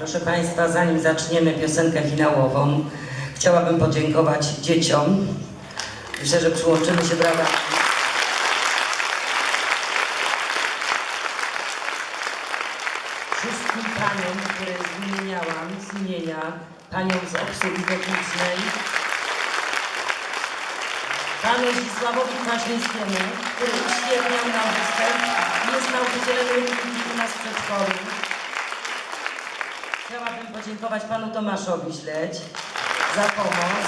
Proszę Państwa, zanim zaczniemy piosenkę finałową, chciałabym podziękować dzieciom. Myślę, że przyłączymy się brawa. Wszystkim paniom, które wymieniałam z imienia, paniom z obsługi technicznej, panu Zdzisławowi Kwaśniewskiemu, który uświetniał nam występ jest nauczycielem u nas w przedszkolu. Chciałabym podziękować panu Tomaszowi Śledź za pomoc.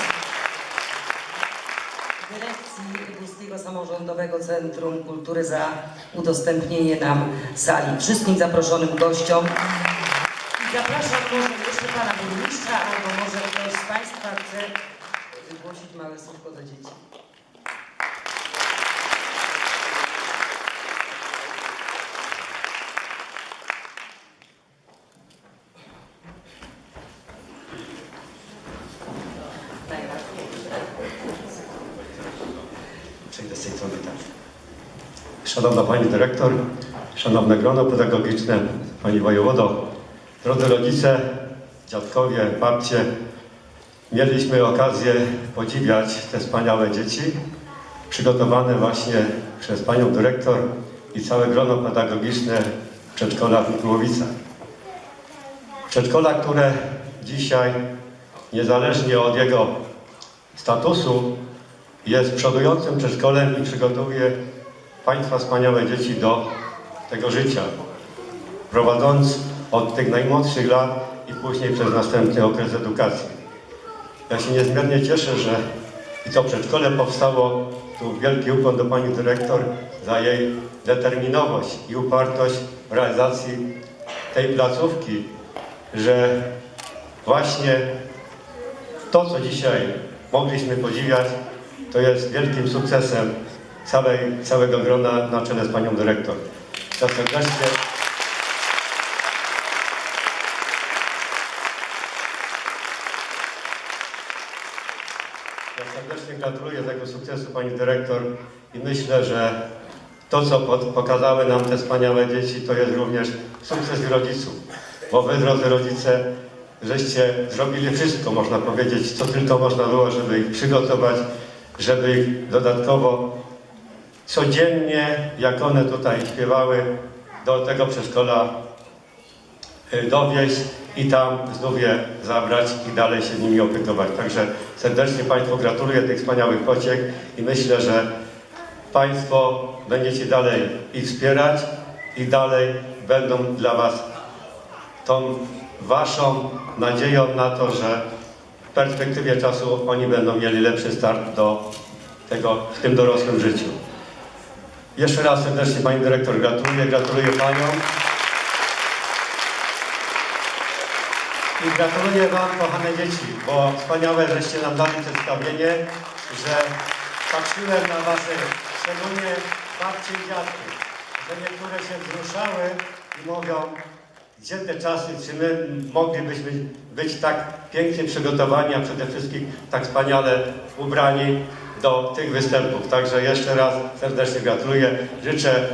Dyrekcji Górskiego Samorządowego Centrum Kultury za udostępnienie nam sali. Wszystkim zaproszonym gościom. I zapraszam może jeszcze pana burmistrza, albo może ktoś z państwa chce wygłosić małe słówko do dzieci. Strony tak. Szanowna Pani Dyrektor, Szanowne grono pedagogiczne, Pani Wojewodo, drodzy rodzice, dziadkowie, babcie, mieliśmy okazję podziwiać te wspaniałe dzieci, przygotowane właśnie przez Panią Dyrektor i całe grono pedagogiczne przedszkola w Mikułowicach. Przedszkola, które dzisiaj, niezależnie od jego statusu, jest przodującym przedszkolem i przygotowuje Państwa wspaniałe dzieci do tego życia, prowadząc od tych najmłodszych lat i później przez następny okres edukacji. Ja się niezmiernie cieszę, że i to przedszkole powstało, tu wielki ukłon do Pani Dyrektor za jej determinowość i upartość w realizacji tej placówki, że właśnie to, co dzisiaj mogliśmy podziwiać, to jest wielkim sukcesem całej, całego grona na czele z Panią Dyrektor. Ja serdecznie ja serdecznie gratuluję tego sukcesu Pani Dyrektor i myślę, że to, co pokazały nam te wspaniałe dzieci, to jest również sukces rodziców. Bo Wy, drodzy rodzice, żeście zrobili wszystko, można powiedzieć, co tylko można było, żeby ich przygotować, żeby dodatkowo codziennie, jak one tutaj śpiewały, do tego przedszkola y, dowieść i tam znów je zabrać i dalej się nimi opiekować. Także serdecznie Państwu gratuluję tych wspaniałych pociech i myślę, że Państwo będziecie dalej ich wspierać i dalej będą dla Was tą Waszą nadzieją na to, że w perspektywie czasu oni będą mieli lepszy start do tego w tym dorosłym życiu. Jeszcze raz serdecznie Pani Dyrektor gratuluję, gratuluję Paniom. I gratuluję Wam, kochane dzieci, bo wspaniałe, żeście nam dali przedstawienie, że patrzyłem na Wasze, szczególnie babcie i dziadki, że niektóre się wzruszały i mówią, gdzie te czasy, czy my moglibyśmy być tak pięknie przygotowani, a przede wszystkim tak wspaniale ubrani do tych występów. Także jeszcze raz serdecznie gratuluję, życzę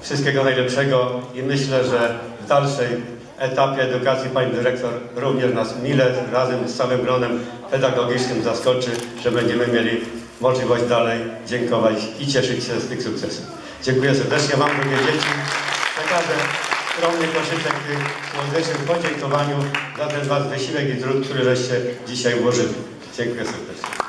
wszystkiego najlepszego i myślę, że w dalszej etapie edukacji Pani Dyrektor również nas mile razem z całym gronem pedagogicznym zaskoczy, że będziemy mieli możliwość dalej dziękować i cieszyć się z tych sukcesów. Dziękuję serdecznie Wam, drogie dzieci. Przekażę skromny koszyczek w tym słonecznym podziękowaniu za ten Wasz wysiłek i trud, który żeście dzisiaj włożyli. Dziękuję serdecznie.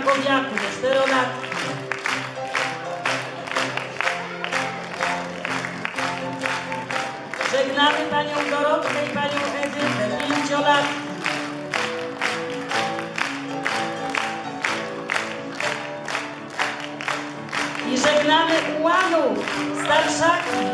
Makowiaku, czterolatki. Żegnamy panią Dorotkę i panią Edytę, pięciolatki. I żegnamy ułanów, starszaki,